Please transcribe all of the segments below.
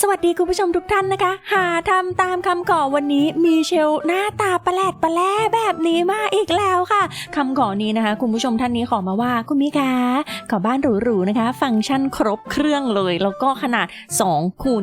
สวัสดีคุณผู้ชมทุกท่านนะคะ หาทำตามคำขอวันนี้มีเชลหน้าตาประหลดประแล่แบบนี้มาอีกแล้วค่ะคำขอนี้นะคะ คุณผู้ชมท่านนี้ขอมาว่าคุณมิกาขอบ้านหรูๆนะคะ ฟังก์ชันครบเครื่องเลย แล้วก็ขนาด2คูณ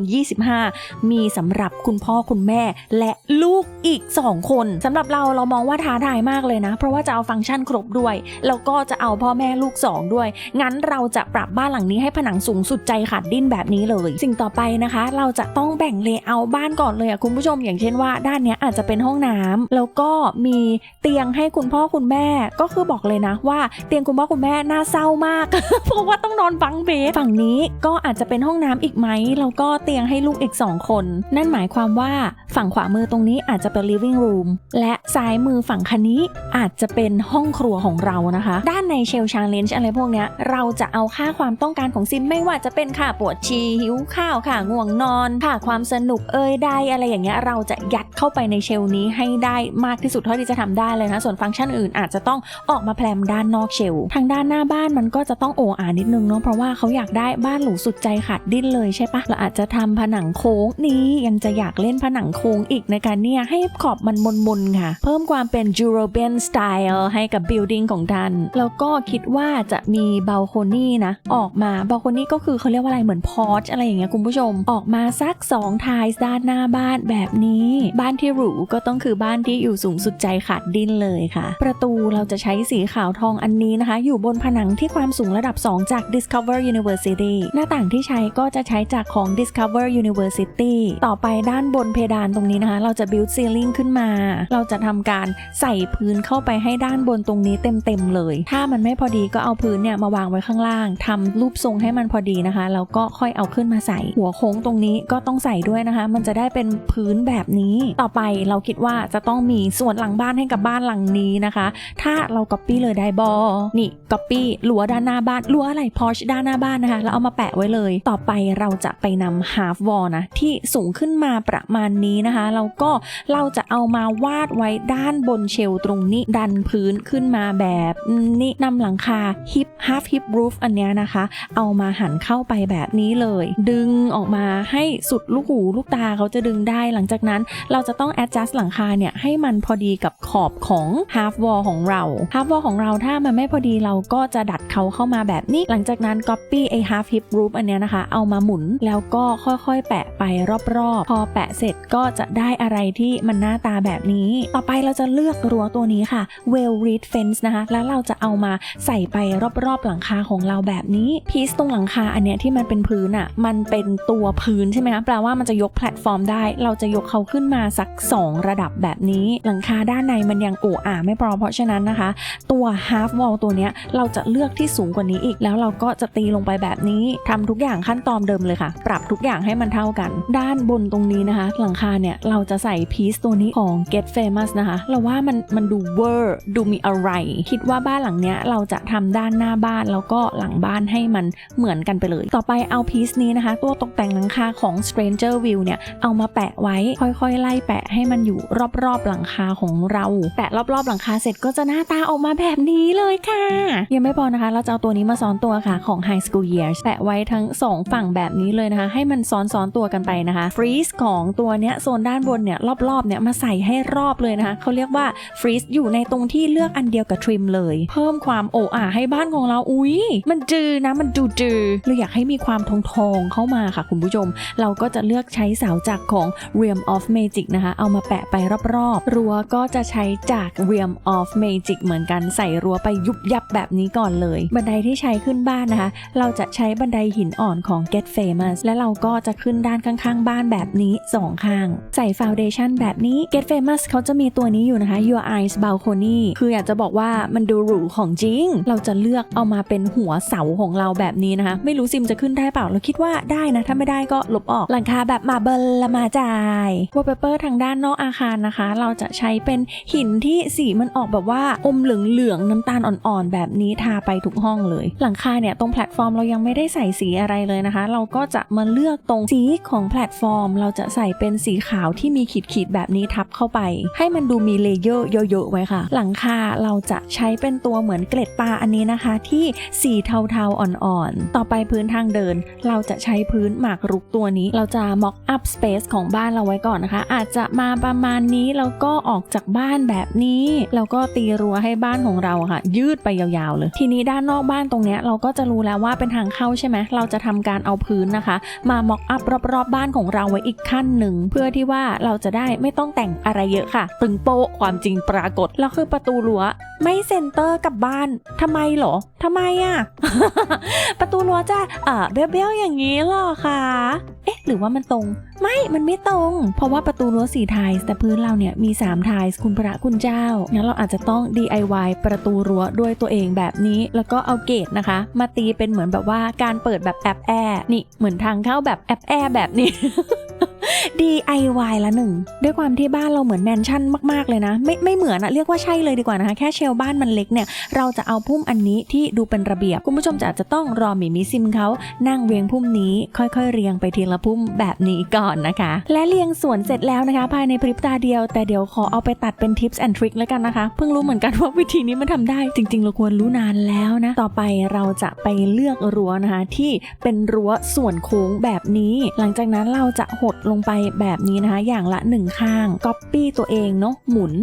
25 มีสำหรับคุณพ่อคุณแม่ และลูกอีก 2 คนสำหรับเราเรามองว่าท้าทายมากเลยนะ เพราะว่าจะเอาฟังก์ชันครบด้วยแล้วก็จะเอาพ่อแม่ลูก 2 ด้วย งั้นเราจะปรับบ้านหลังนี้ให้ผนังสูงสุดใจขาดดิ้นแบบนี้เลย สิ่งต่อไปนะคะเราจะต้องแบ่งเลเยอร์บ้านก่อนเลยอะคุณผู้ชมอย่างเช่นว่า ด้านนี้อาจจะเป็นห้องน้ำแล้วก็มีเตียงให้คุณพ่อคุณแม่ก็คือบอกเลยนะว่าเตียงคุณพ่อคุณแม่น่าเศร้ามาก เพราะว่าต้องนอนบังเบสฝั่งนี้ก็อาจจะเป็นห้องน้ำอีกไหมแล้วก็เตียงให้ลูกอีก 2 คน นั่นหมายความว่าฝั่งขวามือตรงนี้อาจจะเป็น living room และซ้ายมือฝั่งคันนี้อาจจะเป็นห้องครัวของเรานะคะ ด้านในเชลชาเลนจ์อะไรพวกนี้เราจะเอาค่าความต้องการของซิมไม่ว่าจะเป็นค่าปวดฉี่หิวข้าวค่ะง่วงนอนค่าความสนุกเอ่ยได้อะไรอย่างเงี้ยเราจะยัดเข้าไปในเชลนี้ให้ได้มากที่สุดเท่าที่จะทำได้เลยนะส่วนฟังก์ชันอื่นอาจจะต้องออกมาแพลมด้านนอกเชลทางด้านหน้าบ้านมันก็จะต้องโออานิดนึงเนาะเพราะว่าเขาอยากได้บ้านหรูสุดใจขาดดิ้นเลยใช่ปะเราอาจจะทำผนังโค้งนี้ยังจะอยากเล่นผนังโค้งอีกในการเนี่ยให้ขอบมันมนๆค่ะ เพิ่มความเป็น European style ให้กับ building ของท่านแล้วก็คิดว่าจะมีบ a ลโคนี่นะออกมาบ a ลโคนี่ก็คือเขาเรียกว่าอะไรเหมือนพอร์ชอะไรอย่างเงี้ยคุณผู้ชมออกมาสัก2ทายด้านหน้าบ้านแบบนี้ บ้านที่หรูก็ต้องคือบ้านที่อยู่สูงสุดใจขาดดิ้นเลยค่ะ ประตูเราจะใช้สีขาวทองอันนี้นะคะ อยู่บนผนังที่ความสูงระดับ 2 จาก Discover University หน้าต่างที่ใช้ก็จะใช้จากของ Discover University ต่อไปด้านบนเพดานตรงนี้นะคะ เราจะ build ceiling ขึ้นมา เราจะทำการใส่พื้นเข้าไปให้ด้านบนตรงนี้เต็มๆเลย ถ้ามันไม่พอดีก็เอาพื้นเนี่ยมาวางไว้ข้างล่างทำรูปทรงให้มันพอดีนะคะแล้วก็ค่อยเอาขึ้นมาใส่หัวโค้งตรงนี้ก็ต้องใส่ด้วยนะคะ มันจะได้เป็นพื้นแบบนี้ต่อไปเราคิดว่าจะต้องมีส่วนหลังบ้านให้กับบ้านหลังนี้นะคะ ถ้าเรา copy เลยได้บอนี่ copy รั้วด้านหน้าบ้านรั้วอะไรพอชด้านหน้าบ้านนะคะแล้วเอามาแปะไว้เลย ต่อไปเราจะไปนำ half wall นะที่สูงขึ้นมาประมาณนี้นะคะแล้วก็เราจะเอามาวาดไว้ด้านบนเชลตรงนี้ดันพื้นขึ้นมาแบบนี้นำหลังคา hip half hip roof อันเนี้ยนะคะ เอามาหันเข้าไปแบบนี้เลย ดึงออกมาให้สุดลูกหูลูกตาเขาจะดึงได้ หลังจากนั้นเราจะต้อง adjust หลังคาเนี่ยให้มันพอดีกับขอบของ half wall ของเรา half wall ของเราถ้ามันไม่พอดีเราก็จะดัดเขาเข้ามาแบบนี้ หลังจากนั้น copy ไอ้ half hip roof อันเนี้ยนะคะ เอามาหมุนแล้วก็ค่อยๆ แปะไปรอบๆ พอแปะเสร็จก็จะได้อะไรที่มันหน้าตาแบบนี้ ต่อไปเราจะเลือกรั้วตัวนี้ค่ะ well reed fence นะคะ แล้วเราจะเอามาใส่ไปรอบๆ หลังคาของเราแบบนี้พีซตรงหลังคาอันเนี้ยที่มันเป็นพื้นอะ่ะมันเป็นตัวพื้นใช่ไหมคะแปลว่ามันจะยกแพลตฟอร์มได้ เราจะยกเขาขึ้นมาสัก 2 ระดับแบบนี้ หลังคาด้านในมันยังโอ้อาไม่พอเพราะฉะนั้นนะคะ ตัว half wall ตัวเนี้ยเราจะเลือกที่สูงกว่านี้อีก แล้วเราก็จะตีลงไปแบบนี้ทำทุกอย่างขั้นตอนเดิมเลยค่ะ ปรับทุกอย่างให้มันเท่ากัน ด้านบนตรงนี้นะคะ หลังคาเนี่ยเราจะใส่พีซตัวนี้ของ get famous นะคะ เราว่ามันมันดูเวอร์ดูมีอะไร คิดว่าบ้านหลังเนี้ยเราจะทำด้านหน้าบ้านแล้วก็หลังบ้านให้มันเหมือนกันไปเลย ต่อไปเอาพีซนี้นะคะ ตัวตกแต่งหลังคาของ stranger view เนี่ยเอามาแปะไว้ค่อยๆ ไล่แปะให้มันอยู่รอบๆ หลังคาของเรา แปะรอบๆ หลังคาเสร็จก็จะหน้าตาออกมาแบบนี้เลยค่ะ ยังไม่พอนะคะ เราจะเอาตัวนี้มาซ้อนตัวค่ะของ high school years แปะไว้ทั้ง 2 ฝั่งแบบนี้เลยนะคะ ให้มันซ้อนๆตัวกันไปนะคะฟรีซของตัวเนี้ยโซนด้านบนเนี่ยรอบๆเนี่ยมาใส่ให้รอบเลยนะคะเขาเรียกว่าฟรีซอยู่ในตรงที่เลือกอันเดียวกับทริมเลย เพิ่มความโอ้อาให้บ้านของเราอุ้ยมันจือนะมันดูจือเราอยากให้มีความทองๆเข้ามาค่ะคุณผู้ชมเราก็จะเลือกใช้เสาจักของ Realm of Magic นะคะ เอามาแปะไปรอบๆ รั้วก็จะใช้จาก Realm of Magic เหมือนกันใส่รั้วไปยุบยับแบบนี้ก่อนเลย บันไดที่ใช้ขึ้นบ้านนะคะ เราจะใช้บันไดหินอ่อนของ Get Famous และเราก็จะขึ้นด้านข้างๆ บ้านแบบนี้2ข้าง ใส่ฟาวเดชันแบบนี้ Get Famous เขาจะมีตัวนี้อยู่นะคะ Your Eyes Balcony คืออยากจะบอกว่ามันดูหรูของจริง เราจะเลือกเอามาเป็นหัวเสาของเราแบบนี้นะคะ ไม่รู้ซิมจะขึ้นได้เปล่าเราคิดว่าได้นะ ถ้าไม่ได้ก็ลบออกหลังคาแบบมาเบลละมาจายวอลเปเปอร์ทางด้านนอกอาคารนะคะ เราจะใช้เป็นหินที่สีมันออกแบบว่าอมเหลืองเหลืองๆน้ำตาลอ่อนๆ แบบนี้ทาไปทุกห้องเลย หลังคาเนี่ยตรงแพลตฟอร์มเรายังไม่ได้ใส่สีอะไรเลยนะคะ เราก็จะมาเลือกตรงสีของแพลตฟอร์ม เราจะใส่เป็นสีขาวที่มีขีดๆแบบนี้ทับเข้าไป ให้มันดูมีเลเยอร์เยอะๆไว้ค่ะ หลังคาเราจะใช้เป็นตัวเหมือนเกล็ดปลาอันนี้นะคะ ที่สีเทาๆอ่อนๆ ต่อไปพื้นทางเดิน เราจะใช้พื้นหมากรุกตัวนี้ เราจะ mock up space ของบ้านเราไว้ก่อนนะคะ อาจจะมาประมาณนี้แล้วก็ออกจากบ้านแบบนี้แล้วก็ตีรั้วให้บ้านของเราค่ะ ยืดไปยาวๆเลย ทีนี้ด้านนอกบ้านตรงเนี้ยเราก็จะรู้แล้วว่าเป็นทางเข้าใช่ไหมเราจะทำการเอาพื้นนะคะ มา mock up รอบๆบ้านของเราไว้อีกขั้นหนึ่งเพื่อที่ว่าเราจะได้ไม่ต้องแต่งอะไรเยอะค่ะตึงโปะความจริงปรากฏแล้วคือประตูรั้วไม่เซนเตอร์กับบ้านทำไมเหรอทำไมอะประตูรั้วจะเออเบี้ยวๆอย่างนี้หรอคะเอ๊ะ หรือว่ามันตรง ไม่ มันไม่ตรง เพราะว่าประตูรั้วสี่ทายแต่พื้นเราเนี่ยมี3ทายคุณพระคุณเจ้า งั้นเราอาจจะต้อง DIY ประตูรั้วด้วยตัวเองแบบนี้ แล้วก็เอาเกตนะคะ มาตีเป็นเหมือนแบบว่าการเปิดแบบแอบแอนี่ เหมือนทางเข้าแบบแอบแอแบบนี้ DIY ละหนึ่ง ด้วยความที่บ้านเราเหมือนแมนชั่นมากๆเลยนะ ไม่ไม่เหมือนอะเรียกว่าใช่เลยดีกว่านะคะ แค่เชลบ้านมันเล็กเนี่ย เราจะเอาพุ่มอันนี้ที่ดูเป็นระเบียบ คุณผู้ชมจะอาจจะต้องรอหมีมิซิมเขานั่งเรียงพุ่มนี้ ค่อย ๆ เรียงไปทีละพุ่มแบบนี้ก่อนนะคะ และเรียงสวนเสร็จแล้วนะคะ ภายในพริบตาเดียว แต่เดี๋ยวขอเอาไปตัดเป็นทิปส์แอนทริคแล้วกันนะคะ เพิ่งรู้เหมือนกันว่าวิธีนี้มันทำได้ จริง ๆ เราควรรู้นานแล้วนะ ต่อไปเราจะไปเลือกรั้วนะคะที่เป็นรั้วส่วนโค้งแบบนี้ หลังจากนั้นเราจะหดลงไปแบบนี้นะคะ อย่างละหนึ่งข้างก๊อปปี้ตัวเองเนาะหมุน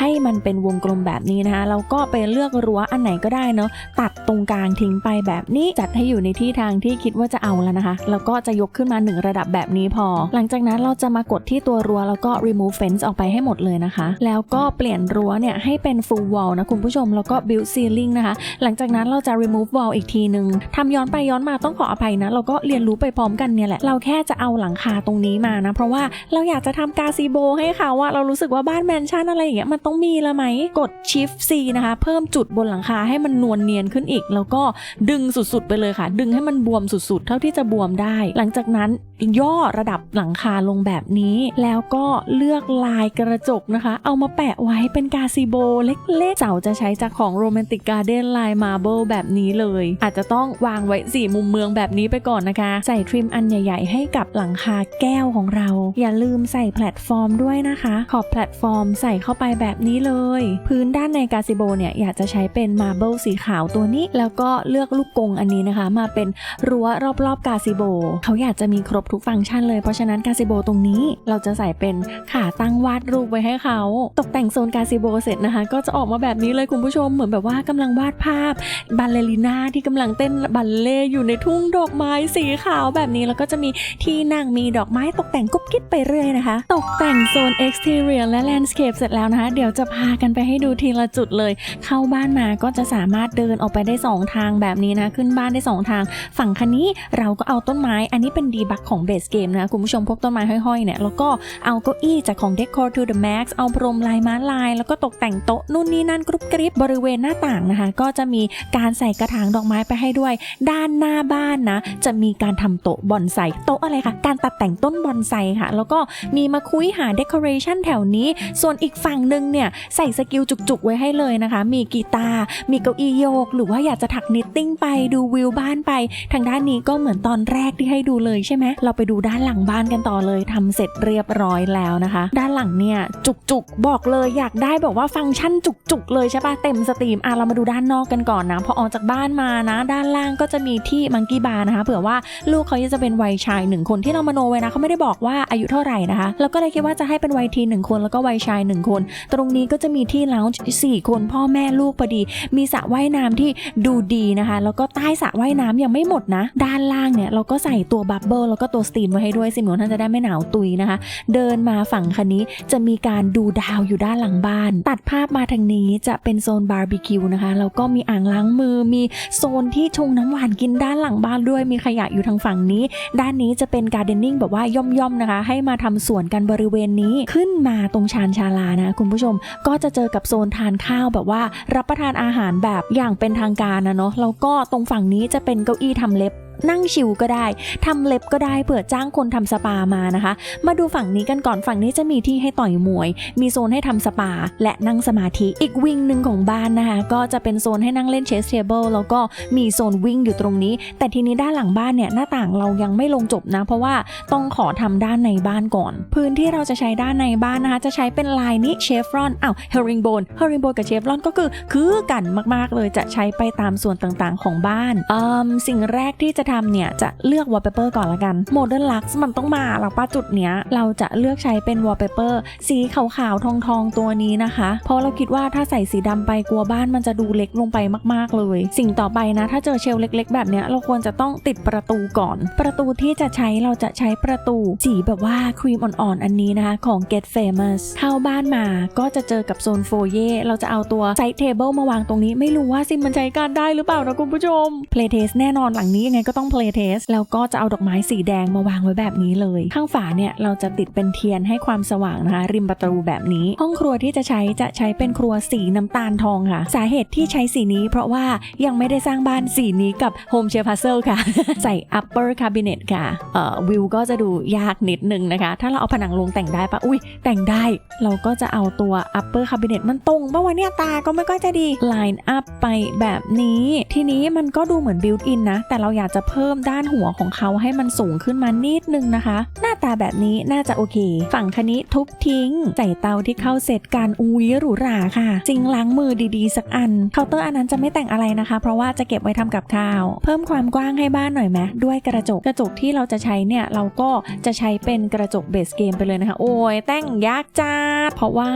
ให้มันเป็นวงกลมแบบนี้นะคะแล้วก็ไปเลือกรั้วอันไหนก็ได้เนาะตัดตรงกลางทิ้งไปแบบนี้จัดให้อยู่ในที่ทางที่คิดว่าจะเอาแล้วนะคะ แล้วก็จะยกขึ้นมาหนึ่งระดับแบบนี้พอ หลังจากนั้นเราจะมากดที่ตัวรั้วแล้วก็ remove fence ออกไปให้หมดเลยนะคะ แล้วก็เปลี่ยนรั้วเนี่ยให้เป็น full wall นะคุณผู้ชมแล้วก็ build ceiling นะคะ หลังจากนั้นเราจะ remove wall อีกทีหนึ่งทำย้อนไปย้อนมาต้องขออภัยนะ เราก็เรียนรู้ไปพร้อมกันเนี่ยแหละเราแค่จะเอาหลังคาตรงนี้มานะเพราะว่าเราอยากจะทำกาซีโบให้เขาอะเรารู้สึกว่าบ้านแมนชั่นอะไรอย่างเงี้ยมันต้องมีละไหมกด shift C นะคะเพิ่มจุดบนหลังคาให้มันนวลเนียนขึ้นอีก แล้วก็ดึงสุดๆไปเลยค่ะ ดึงให้มันบวมสุดๆ เท่าที่จะบวมได้ หลังจากนั้นย่อระดับหลังคาลงแบบนี้ แล้วก็เลือกลายกระจกนะคะ เอามาแปะไว้เป็นกาซิโบเล็กๆเสาจะใช้จากของโรแมนติกการ์เด้นลายมาร์เบิลแบบนี้เลย อาจจะต้องวางไว้สี่มุมเมืองแบบนี้ไปก่อนนะคะ ใส่ทริมอันใหญ่ ๆ ให้กับหลังคาแก้วของเราอย่าลืมใส่แพลตฟอร์มด้วยนะคะ ขอบแพลตฟอร์มใส่เข้าไปแบบนี้เลย พื้นด้านในกาซิโบเนี่ยอยากจะใช้เป็นมาร์เบิลสีขาวตัวนี้ แล้วก็เลือกลูกกงอันนี้นะคะ มาเป็นรั้วรอบๆกาซิโบเขาอยากจะมีครบทุกฟังก์ชันเลยเพราะฉะนั้นกาซิโบตรงนี้เราจะใส่เป็นขาตั้งวาดรูปไว้ให้เขาตกแต่งโซนกาซิโบเสร็จนะคะ ก็จะออกมาแบบนี้เลยคุณผู้ชมเหมือนแบบว่ากำลังวาดภาพบัลเลริน่าที่กำลังเต้นบัลเล่อยู่ในทุ่งดอกไม้สีขาวแบบนี้แล้วก็จะมีที่นั่งมีดอกไม้ตกแต่งกบกิ๊บไปเรื่อยนะคะ ตกแต่งโซน exterior และ landscape เสร็จแล้วนะคะ เดี๋ยวจะพากันไปให้ดูทีละจุดเลย เข้าบ้านมาก็จะสามารถเดินออกไปได้ 2 ทางแบบนี้นะ ขึ้นบ้านได้ 2 ทาง ฝั่งคันนี้เราก็เอาต้นไม้ อันนี้เป็นดีบักของเบสเกมนะ คุณผู้ชมพกต้นไม้ห้อยๆเนี่ยแล้วก็เอาเก้าอี้จากของ Decor to the Max เอาพรมลายม้าลาย แล้วก็ตกแต่งโต๊ะนู่นนี่นั่นกรุบกริบบริเวณหน้าต่างนะคะ ก็จะมีการใส่กระถางดอกไม้ไปให้ด้วย ด้านหน้าบ้านนะ จะมีการทำโต๊ะบอนไซโต๊ะอะไรคะการตัดแต่งต้นบอนไซค่ะ แล้วก็มีมาคุยหาเดคอเรชันแถวนี้ ส่วนอีกฝั่งหนึ่งเนี่ยใส่สกิลจุกๆ ไว้ให้เลยนะคะ มีกีตาร์มีเก้าอี้โยก หรือว่าอยากจะถักนิตติ้งไปดูวิวบ้านไป ทางด้านนี้ก็เหมือนตอนแรกที่ให้ดูเลยใช่ไหมเราไปดูด้านหลังบ้านกันต่อเลยทำเสร็จเรียบร้อยแล้วนะคะ ด้านหลังเนี่ยจุกๆ บอกเลยอยากได้แบบว่าฟังก์ชันจุกๆ เลยใช่ปะเต็มสตรีมอะเรามาดูด้านนอกกันก่อนนะพอออกจากบ้านมานะ ด้านล่างก็จะมีที่มังกี้บาร์นะคะเผื่อว่าลูกเขาจะเป็นวัยชายหนึ่งคนที่เรามโนไว้นะเขาไม่ได้บอกว่าอายุเท่าไหร่นะคะ แล้วก็เลยคิดว่าจะให้เป็นวัยทีหนึ่งคน แล้วก็วัยชายหนึ่งคน ตรงนี้ก็จะมีที่ล o ว n ์สี่คนพ่อแม่ลูกพอดี มีสระว่ายน้ำที่ดูดีนะคะ แล้วก็ใต้สระว่ายน้ำยังไม่หมดนะ ด้านล่างเนี่ยเราก็ใส่ตัวบับเบิลแล้วก็ตัวสตรีมไว้ให้ด้วยสิหนูท่านจะได้ไม่หนาวตุยนะคะ เดินมาฝั่งคันนี้จะมีการดูดาวอยู่ด้านหลังบ้าน ตัดภาพมาทางนี้จะเป็นโซนบาร์บีคิวนะคะ แล้วก็มีอ่างล้างมือ มีโซนที่ชงน้ำหวานกินด้านหลังบ้านด้วย มีขยะอยู่ทางฝั่งนี้ ด้านนี้จะเป็นการ์เดนนิ่งแบบว่าย่อมๆนะคะให้มาทำสวนกันบริเวณนี้ขึ้นมาตรงชานชาลานะคุณผู้ชมก็จะเจอกับโซนทานข้าวแบบว่า รับประทานอาหารแบบอย่างเป็นทางการนะเนาะแล้วก็ตรงฝั่งนี้จะเป็นเก้าอี้ทำเล็บ นั่งชิวก็ได้ทำเล็บก็ได้เผื่อจ้างคนทำสปามานะคะ มาดูฝั่งนี้กันก่อนฝั่งนี้จะมีที่ให้ต่อยมวย มีโซนให้ทำสปา และนั่งสมาธิอีกวิงหนึ่งของบ้านนะคะ ก็จะเป็นโซนให้นั่งเล่นเชสเทเบิลแล้วก็มีโซนวิ่งอยู่ตรงนี้ แต่ทีนี้ด้านหลังบ้านเนี่ยหน้าต่างเรายังไม่ลงจบนะ เพราะว่าต้องขอทำด้านในบ้านก่อน พื้นที่เราจะใช้ด้านในบ้านนะคะ จะใช้เป็นลายนี้เชฟรอนอ้าวเฮริงโบนเฮริงโบนกับเชฟรอนก็คือคือกันมากๆเลยจะใช้ไปตามส่วนต่างๆ ของบ้านอืมสิ่งแรกที่จะทำเนี่ยจะเลือก wallpaper ก่อนละกัน Modern Lux มันต้องมาหรอกป้าจุดเนี้ยเราจะเลือกใช้เป็น wallpaper สีขาวๆทองๆตัวนี้นะคะ เพราะเราคิดว่าถ้าใส่สีดำไปกลัวบ้านมันจะดูเล็กลงไปมากๆเลย สิ่งต่อไปนะ ถ้าเจอเชลเล็ก ๆ แบบเนี้ยเราควรจะต้องติดประตูก่อน ประตูที่จะใช้เราจะใช้ประตูสีแบบว่าครีมอ่อนๆอันนี้นะคะของ Get Famous เข้าบ้านมาก็จะเจอกับโซนโฟเย่เราจะเอาตัวไซส์เทเบิลมาวางตรงนี้ ไม่รู้ว่าซิมมันใช้การได้หรือเปล่านะคุณผู้ชม Playtest แน่นอนหลังนี้ยังไงก็ต้อง Playtest แล้วก็จะเอาดอกไม้สีแดงมาวางไว้แบบนี้เลย ข้างฝาเนี่ยเราจะติดเป็นเทียนให้ความสว่างนะคะ ริมประตูแบบนี้ ห้องครัวที่จะใช้จะใช้เป็นครัวสีน้ำตาลทองค่ะ สาเหตุที่ใช้สีนี้ เพราะว่ายังไม่ได้สร้างบ้านสีนี้กับ Home Chef Puzzle ค่ะ ใส่ upper cabinet ค่ะเอ่อวิวก็จะดูยากนิดนึงนะคะ ถ้าเราเอาผนังลงแต่งได้ปะอุ้ยแต่งได้ เราก็จะเอาตัว upper cabinet มันตรงปะวะเนี่ยตาก็ไม่ก็จะดี line up ไปแบบนี้ ทีนี้มันก็ดูเหมือน built in นะ แต่เราอยากจะเพิ่มด้านหัวของเขาให้มันสูงขึ้นมานิดนึงนะคะ หน้าตาแบบนี้น่าจะโอเค ฝั่งคันนี้ทุบทิ้ง ใส่เตาที่เข้าเสร็จการอุ้ยหรูหราค่ะจริงล้างมือดีๆ สักอันเคาน์เตอร์อันนั้นจะไม่แต่งอะไรนะคะ เพราะว่าจะเก็บไว้ทำกับข้าว เพิ่มความกว้างให้บ้านหน่อยไหมด้วยกระจกกระจกที่เราจะใช้เนี่ยเราก็จะใช้เป็นกระจกเบสเกมไปเลยนะคะ โอ้ยแต่งยากจ้าเพราะว่า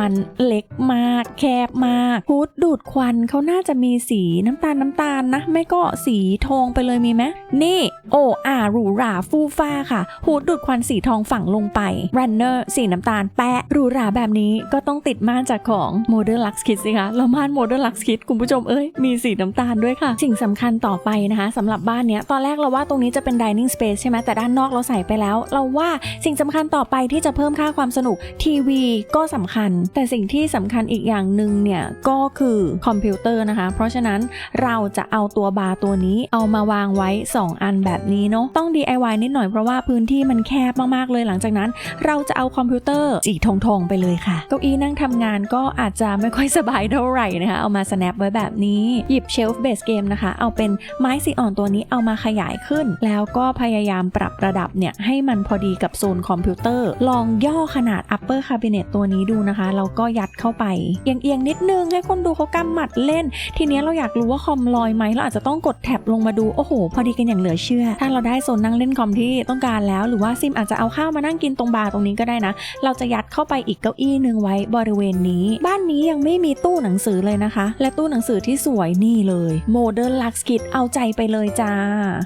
มันเล็กมากแคบมากฮูดดูดควันเขาน่าจะมีสีน้ำตาลน้ำตาลนะ ไม่ก็สีทองไปเลยมีไหมนี่ โออาหรูหราฟูฟ้าค่ะฮูดูดควันสีทองฝังลงไป runner สีน้ำตาลแปะหรูหราแบบนี้ก็ต้องติดม่านจากของ Modern Lux Kit สิคะแล้วม่าน Modern Lux Kit คุณผู้ชมเอ้ยมีสีน้ำตาลด้วยค่ะ สิ่งสำคัญต่อไปนะคะสำหรับบ้านเนี้ยตอนแรกเราว่าตรงนี้จะเป็น dining space ใช่ไหมแต่ด้านนอกเราใส่ไปแล้ว เราว่าสิ่งสำคัญต่อไปที่จะเพิ่มค่าความสนุกทีวีก็สำคัญ แต่สิ่งที่สำคัญอีกอย่างหนึ่งเนี่ยก็คือคอมพิวเตอร์นะคะ เพราะฉะนั้นเราจะเอาตัวบาร์ตัวนี้เอามาวางไว้2 อันแบบนี้เนาะต้อง DIY นิดหน่อยเพราะว่าพื้นที่มันแคบมากๆเลยหลังจากนั้น เราจะเอาคอมพิวเตอร์สีทองๆไปเลยค่ะเก้าอี้นั่งทำงานก็อาจจะไม่ค่อยสบายเท่าไหร่นะคะเอามา snap ไว้แบบนี้หยิบเชลฟ์เบสเกมนะคะ เอาเป็นไม้สีอ่อนตัวนี้เอามาขยายขึ้น แล้วก็พยายามปรับระดับเนี่ยให้มันพอดีกับโซนคอมพิวเตอร์ ลองย่อขนาด upper cabinet ตัวนี้ดูนะคะแล้วก็ยัดเข้าไปเอียงๆนิดนึงให้คนดูเขากำหมัดเล่น ทีนี้เราอยากรู้ว่าคอมลอยไหมเราอาจจะต้องกดแท็บลงมาดูโอ้โหพอดีกันอย่างเหลือเชื่อ ถ้าเราได้โซนนั่งเล่นคอมที่ต้องการแล้ว หรือว่าซิมอาจจะเอาข้าวมานั่งกินตรงบาร์ตรงนี้ก็ได้นะ เราจะยัดเข้าไปอีกเก้าอี้หนึ่งไว้บริเวณนี้ บ้านนี้ยังไม่มีตู้หนังสือเลยนะคะ และตู้หนังสือที่สวยนี่เลย Modern Lux Kit เอาใจไปเลยจ้า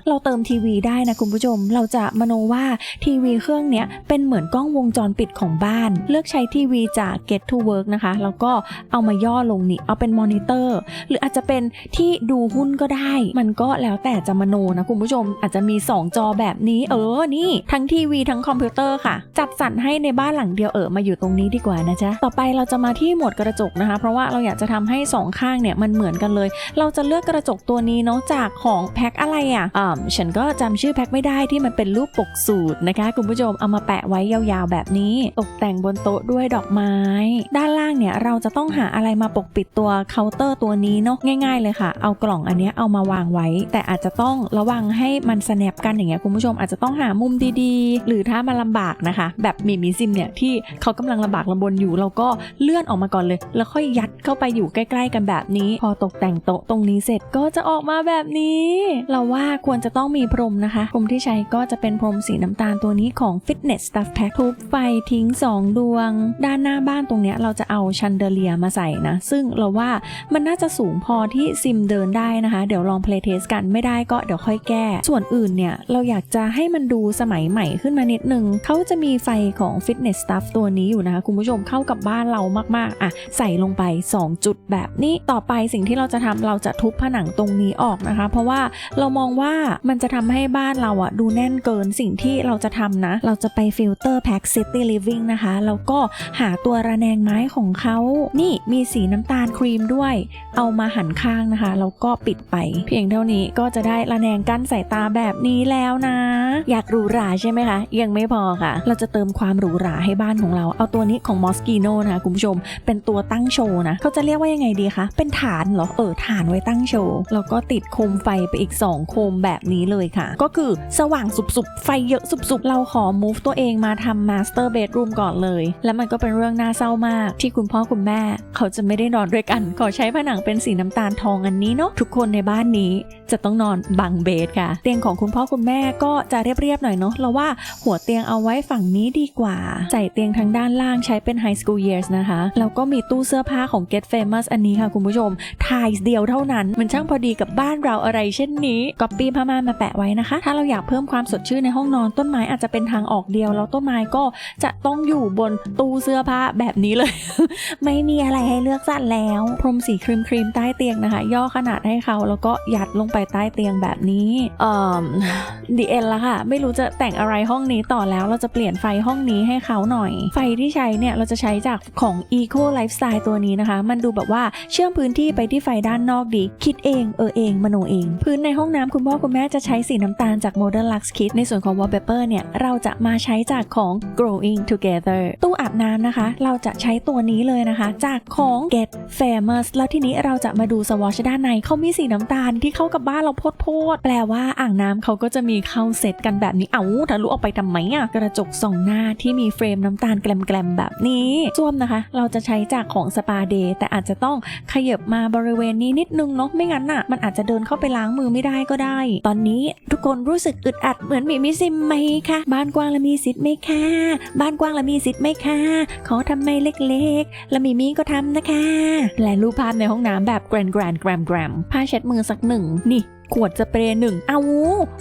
เราเติมทีวีได้นะคุณผู้ชม เราจะมโนว่าทีวีเครื่องเนี้ยเป็นเหมือนกล้องวงจรปิดของบ้าน เลือกใช้ทีวีจาก Get to Work นะคะ แล้วก็เอามาย่อลงนี่เอาเป็นมอนิเตอร์หรืออาจจะเป็นที่ดูหุ้นก็ได้ มันก็แล้วแต่จะมโนโนนะคุณผู้ชมอาจจะมี 2 จอแบบนี้เออนี่ทั้งทีวีทั้งคอมพิวเตอร์ค่ะ จัดสรรให้ในบ้านหลังเดียวเออมาอยู่ตรงนี้ดีกว่านะจ๊ะต่อไปเราจะมาที่หมวดกระจกนะคะ เพราะว่าเราอยากจะทำให้สองข้างเนี่ยมันเหมือนกันเลย เราจะเลือกกระจกตัวนี้เนาะจากของแพ็คอะไรอะอ่าฉันก็จำชื่อแพ็คไม่ได้ที่มันเป็นรูปปกสูตรนะคะ คุณผู้ชมเอามาแปะไว้ยาวๆแบบนี้ ตกแต่งบนโต๊ะด้วยดอกไม้ ด้านล่างเนี่ยเราจะต้องหาอะไรมาปกปิดตัวเคาน์เตอร์ตัวนี้เนาะง่าย ๆเลยค่ะ เอากล่องอันนี้เอามาวางไว้ แต่อาจจะต้องระวังให้มันสแนปกันอย่างเงี้ยคุณผู้ชมอาจจะต้องหามุมดีๆ หรือถ้ามันลำบากนะคะ แบบมีมิซิมเนี่ยที่เขากำลังลำบากลำบนอยู่ เราก็เลื่อนออกมาก่อนเลย แล้วค่อยยัดเข้าไปอยู่ใกล้ ๆ กันแบบนี้ พอตกแต่งโต๊ะตรงนี้เสร็จก็จะออกมาแบบนี้ เราว่าควรจะต้องมีพรมนะคะพรมที่ใช้ก็จะเป็นพรมสีน้ำตาลตัวนี้ของ Fitness Stuff Pack ทุบไฟทิ้ง 2 ดวง ด้านหน้าบ้านตรงเนี้ยเราจะเอาชันเดเลียมาใส่นะ ซึ่งเราว่ามันน่าจะสูงพอที่ซิมเดินได้นะคะ เดี๋ยวลอง play test กันไม่ได้ก็เดี๋ยวค่อยแก้ ส่วนอื่นเนี่ย เราอยากจะให้มันดูสมัยใหม่ขึ้นมานิดนึง เขาจะมีไฟของ Fitness Stuff ตัวนี้อยู่นะคะ คุณผู้ชมเข้ากับบ้านเรามากๆ อะ ใส่ลงไป 2 จุดแบบนี้ ต่อไปสิ่งที่เราจะทำเราจะทุบผนังตรงนี้ออกนะคะ เพราะว่าเรามองว่ามันจะทำให้บ้านเราอะดูแน่นเกินสิ่งที่เราจะทำนะ เราจะไปฟิลเตอร์แพ็ค City Living นะคะ แล้วก็หาตัวระแนงไม้ของเขา นี่มีสีน้ำตาลครีมด้วย เอามาหันข้างนะคะ แล้วก็ปิดไป เพียงเท่านี้ก็จะได้ระแนงกั้นสายตาแบบนี้แล้วนะ อยากหรูหราใช่ไหมคะ ยังไม่พอค่ะ เราจะเติมความหรูหราให้บ้านของเรา เอาตัวนี้ของ Moschino นะคะคุณผู้ชม เป็นตัวตั้งโชว์นะ เขาจะเรียกว่ายังไงดีคะ เป็นฐานเหรอ เออ ฐานไว้ตั้งโชว์ แล้วก็ติดโคมไฟไปอีก 2 โคมแบบนี้เลยค่ะ ก็คือสว่างสุบๆ ไฟเยอะสุบๆ เราขอ move ตัวเองมาทำ master bedroom ก่อนเลย แล้วมันก็เป็นเรื่องน่าเศร้ามาก ที่คุณพ่อคุณแม่ เขาจะไม่ได้นอนด้วยกัน ขอใช้ผนังเป็นสีน้ำตาลทองอันนี้เนาะ ทุกคนในบ้านนี้จะต้องนอนบังังเบสค่ะ เตียงของคุณพ่อคุณแม่ก็จะเรียบๆหน่อยเนาะเราว่าหัวเตียงเอาไว้ฝั่งนี้ดีกว่า ใส่เตียงทางด้านล่างใช้เป็น High School Years นะคะแล้วก็มีตู้เสื้อผ้าของ Get Famous อันนี้ค่ะคุณผู้ชมทายเดียวเท่านั้น มันช่างพอดีกับบ้านเราอะไรเช่นนี้ก๊อปปี้ผ้าม่านมาแปะไว้นะคะ ถ้าเราอยากเพิ่มความสดชื่นในห้องนอนต้นไม้อาจจะเป็นทางออกเดียวแล้วต้นไม้ก็จะต้องอยู่บนตู้เสื้อผ้าแบบนี้เลย ไม่มีอะไรให้เลือกสั่นแล้ว พรมสีครีมครีมใต้เตียงนะคะ ย่อขนาดให้เขาแล้วก็ยัดลงไปใต้เตียงแบบนี้เอ่อดีเอ็นละค่ะ ไม่รู้จะแต่งอะไรห้องนี้ต่อแล้ว เราจะเปลี่ยนไฟห้องนี้ให้เขาหน่อย ไฟที่ใช้เนี่ย เราจะใช้จากของ Eco Lifestyle ตัวนี้นะคะ มันดูแบบว่าเชื่อมพื้นที่ไปที่ไฟด้านนอกดี คิดเองเออเองมโนเอง พื้นในห้องน้ำคุณพ่อคุณแม่จะใช้สีน้ำตาลจาก Modern Lux Kit ในส่วนของ Wallpaper เนี่ย เราจะมาใช้จากของ Growing Together ตู้อาบน้ำนะคะ เราจะใช้ตัวนี้เลยนะคะ จากของ Get Famous แล้วทีนี้เราจะมาดูสวอชด้านในเขามีสีน้ำตาลที่เข้ากับบ้านเราโพดๆแปลว่าอ่างน้ำเขาก็จะมีเข้าเซตกันแบบนี้เอ้าทะลุออกไปทำไมอะกระจกส่องหน้าที่มีเฟรมน้ำตาลแกลมๆแบบนี้ส้วมนะคะ เราจะใช้จากของสปาเดย์แต่อาจจะต้องขยับมาบริเวณนี้นิดนึงเนาะไม่งั้นน่ะ มันอาจจะเดินเข้าไปล้างมือไม่ได้ก็ได้ ตอนนี้ทุกคนรู้สึกอึดอัดเหมือนมีมิซิมไหมคะบ้านกว้างและมีสิทธิ์ไหมคะบ้านกว้างและมีสิทธิ์ไหมคะขอทำไมเล็กๆแล้วมีมีก็ทำนะคะ และรูปภาพในห้องน้ำแบบแกรนแกรนแกรมแกรมผ้าเช็ดมือสักหนึ่งนี่ ขวดสเปรย์หนึ่งเอา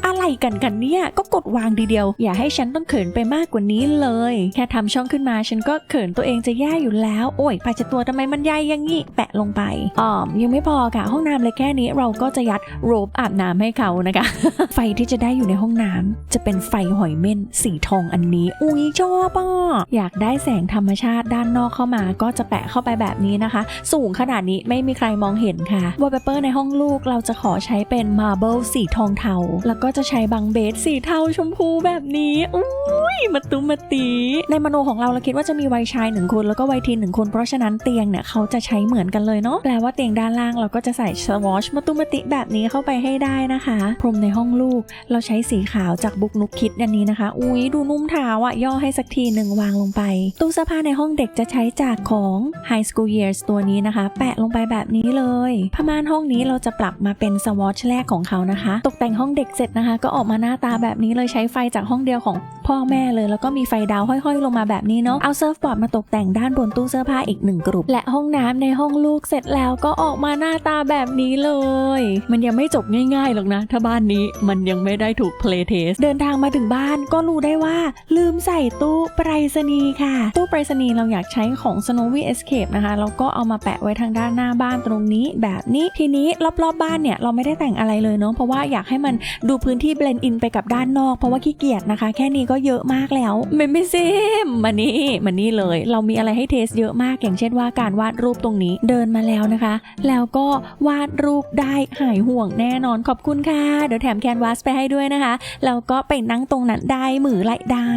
อะไรกันกันเนี่ย ก็กดวางดีเดียว อย่าให้ฉันต้องเขินไปมากกว่านี้เลย แค่ทำช่องขึ้นมาฉันก็เขินตัวเองจะแย่อยู่แล้ว โอ้ยผ้าเช็ดตัวทำไมมันใหญ่ยังงี้ แปะลงไปอ๋อมยังไม่พอค่ะ ห้องน้ำเลยแค่นี้เราก็จะยัดโรบอาบน้ำให้เขานะคะ ไฟที่จะได้อยู่ในห้องน้ำจะเป็นไฟหอยเม่นสีทองอันนี้ อุ้ยชอบอะอยากได้แสงธรรมชาติด้านนอกเข้ามา ก็จะแปะเข้าไปแบบนี้นะคะ สูงขนาดนี้ไม่มีใครมองเห็นค่ะวอลเปเปอร์ในห้องลูกเราจะขอใช้เป็นมาร์เบิลสีทองเทา แล้วก็จะใช้บังเบสสีเทาชมพูแบบนี้อุ้ยมาตุ้มมาตี ในมโนของเราเราคิดว่าจะมีวัยชายหนึ่งคนแล้วก็วัยทีนหนึ่งคน เพราะฉะนั้นเตียงเนี่ยเขาจะใช้เหมือนกันเลยเนาะ แปลว่าเตียงด้านล่างเราก็จะใส่สวอชมาตุ้มมาติแบบนี้เข้าไปให้ได้นะคะ พรมในห้องลูกเราใช้สีขาวจากบุกนุกคิดอันนี้นะคะ อุ้ยดูนุ่มเท้าอะย่อให้สักทีหนึ่งวางลงไป ตู้เสื้อผ้าในห้องเด็กจะใช้จากของ High School Years ตัวนี้นะคะ แปะลงไปแบบนี้เลยผ้าม่านห้องนี้เราจะปรับมาเป็นสวอชแรกของเขานะคะ ตกแต่งห้องเด็กเสร็จนะคะ ก็ออกมาหน้าตาแบบนี้เลยใช้ไฟจากห้องเดียวของพ่อแม่เลย แล้วก็มีไฟดาวห้อยๆ ลงมาแบบนี้เนาะเอาเซิร์ฟบอร์ดมาตกแต่งด้านบนตู้เสื้อผ้าอีกหนึ่งกลุ่มและห้องน้ำในห้องลูกเสร็จแล้วก็ออกมาหน้าตาแบบนี้เลย มันยังไม่จบง่ายๆหรอกนะ ถ้าบ้านนี้มันยังไม่ได้ถูกเพลย์เทสเดินทางมาถึงบ้านก็รู้ได้ว่า ลืมใส่ตู้ไปรษณีย์ค่ะ ตู้ไปรษณีย์เราอยากใช้ของ Snowy Escape นะคะแล้วก็เอามาแปะไว้ทางด้านหน้าบ้านตรงนี้แบบนี้ทีนี้รอบๆบบ้านเนี่ยเราไม่ได้แต่งอะไรเลยเนาะเพราะว่าอยากให้มันดูพื้นที่เบลนด์อินไปกับด้านนอก เพราะว่าขี้เกียจนะคะ แค่นี้ก็เยอะมากแล้วไม่ไม่ซิมมานี่มานี่เลย เรามีอะไรให้เทสเยอะมากอย่างเช่นว่าการวาดรูปตรงนี้เดินมาแล้วนะคะ แล้วก็วาดรูปได้หายห่วงแน่นอนขอบคุณค่ะ เดี๋ยวแถมแคนวาสไปให้ด้วยนะคะแล้วก็ไปนั่งตรงนั้นได้มือไหลได้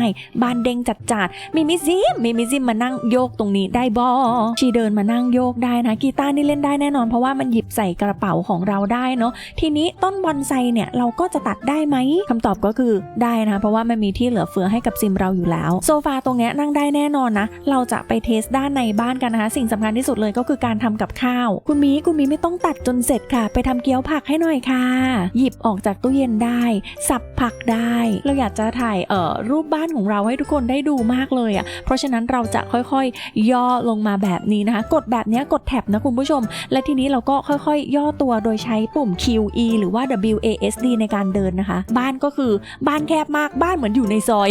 บานเด้งจัดจัดๆมิมิซิมมิมิซิมมานั่งโยกตรงนี้ได้บอชีเดินมานั่งโยกได้นะกีตาร์นี่เล่นได้แน่นอน เพราะว่ามันหยิบใส่กระเป๋าของเราได้เนาะทีนี้ต้นบอนไซเนี่ยเราก็จะตัดได้ไหมคำตอบก็คือได้นะเพราะว่ามันมีที่เหลือเฟือให้กับซิมเราอยู่แล้ว โซฟาตรงนี้นั่งได้แน่นอนนะ เราจะไปเทสด้านในบ้านกันนะคะ สิ่งสำคัญที่สุดเลยก็คือการทำกับข้าว คุณมีคุณมีไม่ต้องตัดจนเสร็จค่ะ ไปทำเกี๊ยวผักให้หน่อยค่ะ หยิบออกจากตู้เย็นได้ สับผักได้ เราอยากจะถ่ายเอ่อรูปบ้านของเราให้ทุกคนได้ดูมากเลยอะ่ะเพราะฉะนั้นเราจะค่อยๆ ย่อลงมาแบบนี้นะคะ กดแบบนี้กดแท็บนะคุณผู้ชม และทีนี้เราก็ค่อยๆ ย่อตัวโดยใช้ปุ่ม QE หรือว่า WASD ในการเดินนะคะ บ้านก็คือบ้านแคบมากบ้านเหมือนอยู่ในซอย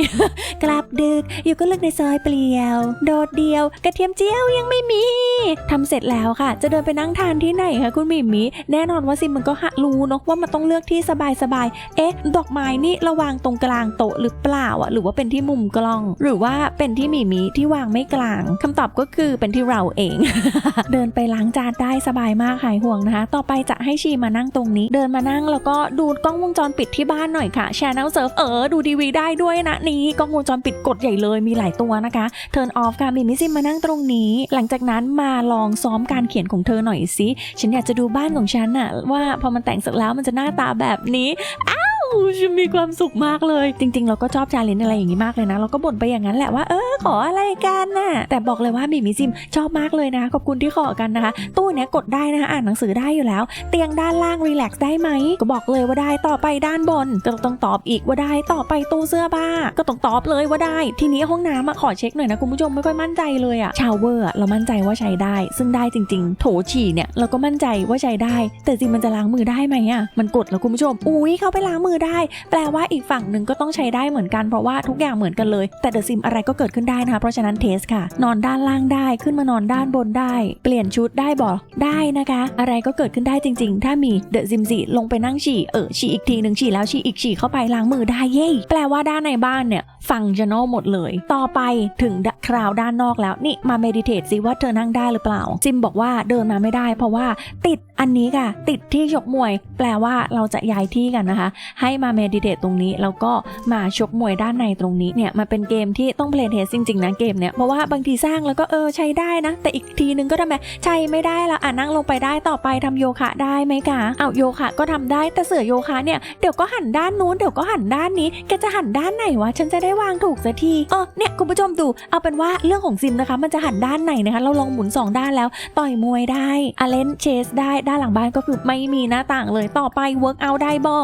กลับดึกอยู่ก็เลือกในซอยเปลี่ยว โดดเดียว กระเทียมเจียวยังไม่มีทำเสร็จแล้วค่ะ จะเดินไปนั่งทานที่ไหนคะคุณมิมีแน่นอนว่าซิมมันก็หะรู้เนาะว่ามันต้องเลือกที่สบายๆเอ๊ะ ดอกไม้นี่ระวางตรงกลางโต๊ะหรือเปล่าอะหรือว่าเป็นที่มุมกล้อง หรือว่าเป็นที่มิมีที่วางไม่กลางคำตอบก็คือเป็นที่เราเอง เดินไปล้างจานได้สบายมากหายห่วงนะคะ ต่อไปจะให้ชีมานั่งตรงนี้เดินมานั่งแล้วก็ดูกล้องวงจรปิดที่บ้านหน่อยค่ะ Channel Surf เออดูทีวีได้ด้วยนะนี้กล้องวงจรปิดกดใหญ่เลยมีหลายตัวนะคะ Turn off ค่ะมีมิซิมมานั่งตรงนี้ หลังจากนั้นมาลองซ้อมการเขียนของเธอหน่อยสิฉันอยากจะดูบ้านของฉันนะว่าพอมันแต่งเสร็จแล้วมันจะหน้าตาแบบนี้ฉั นมีความสุขมากเลย จริง ๆ เราก็ชอบชาเลนจ์อะไรอย่างนี้มากเลยนะ เราก็บ่นไปอย่างนั้นแหละว่าเออขออะไรกันน่ะ แต่บอกเลยว่าบีมิซิมชอบมากเลยนะ ขอบคุณที่ขอกันนะคะ ตู้เนี้ยกดได้นะคะ อ่านหนังสือได้อยู่แล้ว เตียงด้านล่างรีแลกซ์ได้ไหม ก็บอกเลยว่าได้ต่อไปด้านบน ก็ต้องตอบอีกว่าได้ต่อไปตู้เสื้อผ้าก็ต้องตอบเลยว่าได้ ทีนี้ห้องน้ำอะขอเช็คหน่อยนะคุณผู้ชมไม่ค่อยมั่นใจเลยอะชาวเวอร์อะเรามั่นใจว่าใช้ได้ ซึ่งได้จริง ๆ โถฉี่เนี่ยเราก็มั่นใจว่าใช้ได้ แต่จริงมันจะล้างมือได้ไหมอะมันกดแล้วคุณผู้ชมอุ้ยเข้าไปล้างมือได้ แปลว่าอีกฝั่งหนึ่งก็ต้องใช้ได้เหมือนกันเพราะว่าทุกอย่างเหมือนกันเลย แต่เดอะซิมอะไรก็เกิดขึ้นได้นะคะเพราะฉะนั้นเทสค่ะ นอนด้านล่างได้ขึ้นมานอนด้านบนได้ เปลี่ยนชุดได้บอกได้นะคะ อะไรก็เกิดขึ้นได้จริง ๆ ถ้ามีเดอะซิมสิลงไปนั่งฉี่เออฉี่อีกทีหนึ่งฉี่แล้วฉี่อีกฉี่เข้าไปล้างมือได้เย้แปลว่าด้านในบ้านเนี่ยฟังชั่นอลหมดเลย ต่อไปถึงคราวด้านนอกแล้วนี่มาเมดิเทตซิว่าเธอนั่งได้หรือเปล่า จิมบอกว่าเดินมาไม่ได้ เพราะว่าติดอันนี้ค่ะ ติดที่ชกมวย แปลว่าเราจะย้ายที่กันนะคะ ให้มาเมดิเทตตรงนี้ แล้วก็มาชกมวยด้านในตรงนี้เนี่ยมันเป็นเกมที่ต้องเพลย์เทสจริงๆนะเกมเนี่ยเพราะว่าบางทีสร้างแล้วก็เออใช้ได้นะ แต่อีกทีนึงก็ทำไมใช้ไม่ได้ละอะนั่งลงไปได้ต่อไปทำโยคะได้ไหมคะเอาโยคะก็ทำได้แต่เสือโยคะเนี่ยเดี๋ยวก็หันด้านนู้นเดี๋ยวก็หันด้านนี้แกจะหันด้านไหนวะฉันจะได้ได้วางถูกสักทีเออเนี่ยคุณผู้ชมดู เอาเป็นว่าเรื่องของซิมนะคะ มันจะหันด้านไหนนะคะ เราลองหมุนสองด้านแล้ว ต่อยมวยได้อาเลนเชสได้ด้านหลังบ้านก็คือไม่มีหน้าต่างเลยต่อไปเวิร์กเอาได้บอ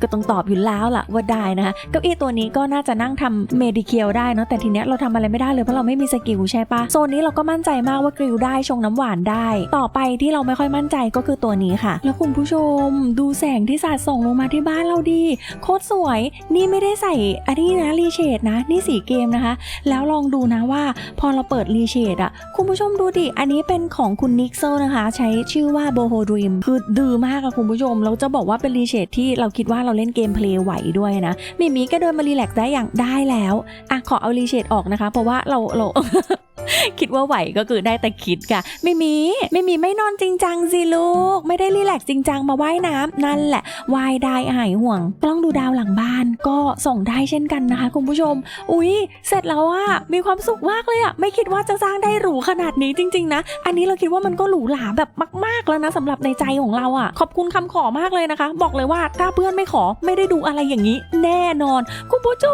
ก็ต้องตอบอยู่แล้วล่ะว่าได้นะคะเก้าอี้ตัวนี้ก็น่าจะนั่งทำเมดิเคียวได้เนาะแต่ทีเนี้ยเราทำอะไรไม่ได้เลยเพราะเราไม่มีสกิลใช่ปะโซนนี้เราก็มั่นใจมากว่ากริลได้ชงน้ำหวานได้ ต่อไปที่เราไม่ค่อยมั่นใจก็คือตัวนี้ค่ะ แล้วคุณผู้ชมดูแสงที่สาดส่องลงมาที่บ้านเราดีโคตรสวย นี่ไม่ได้ใส่อันนี้นะรีเชดนะนี่สีเกมนะคะ แล้วลองดูนะว่าพอเราเปิดรีเชดอะคุณผู้ชมดูดิ อันนี้เป็นของคุณนิกเซลนะคะ ใช้ชื่อว่าโบโฮดรีมคือดื้อมากอะคุณผู้ชม เราจะบอกว่าเป็นรีเชดที่เราคิดว่าเราเล่นเกมเพลย์ไหวด้วยนะมิมีก็เดินมารีแลกซ์ได้อย่างได้แล้วอะขอเอารีเชดออกนะคะ เพราะว่าเราเรา คิดว่าไหวก็คือได้แต่คิดค่ะ ไม่มี ไม่มีไม่นอนจริงจังสิลูก ไม่ได้รีแลกจริงจังมาว่ายน้ำนั่นแหละว่ายได้หายห่วง กล้องดูดาวหลังบ้านก็ส่งได้เช่นกันนะคะ คุณผู้ชม อุ๊ย เสร็จแล้วอะมีความสุขมากเลยอะไม่คิดว่าจะสร้างได้หรูขนาดนี้จริง ๆ นะ อันนี้เราคิดว่ามันก็หรูหราแบบมาก ๆแล้วนะสำหรับในใจของเราอะขอบคุณคำขอมากเลยนะคะ บอกเลยว่าถ้าเพื่อนไม่ขอไม่ได้ดูอะไรอย่างนี้ แน่นอน คุณผู้ช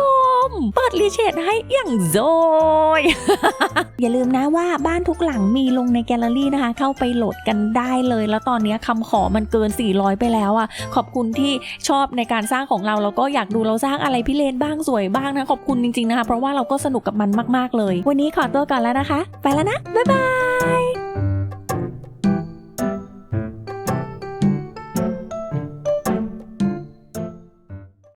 ม เปิดรีเชดให้อย่างโซยอย่าลืมนะว่าบ้านทุกหลังมีลงในแกลเลอรี่นะคะ เข้าไปโหลดกันได้เลย แล้วตอนนี้คำขอมันเกิน 400 ไปแล้วอะ่ะ ขอบคุณที่ชอบในการสร้างของเรา แล้วก็อยากดูเราสร้างอะไรพี่เลนบ้างสวยบ้างนะ ขอบคุณจริงๆนะคะ เพราะว่าเราก็สนุกกับมันมากๆเลย วันนี้ขอตัวก่อนแล้วนะคะ ไปแล้วนะ บ๊ายบาย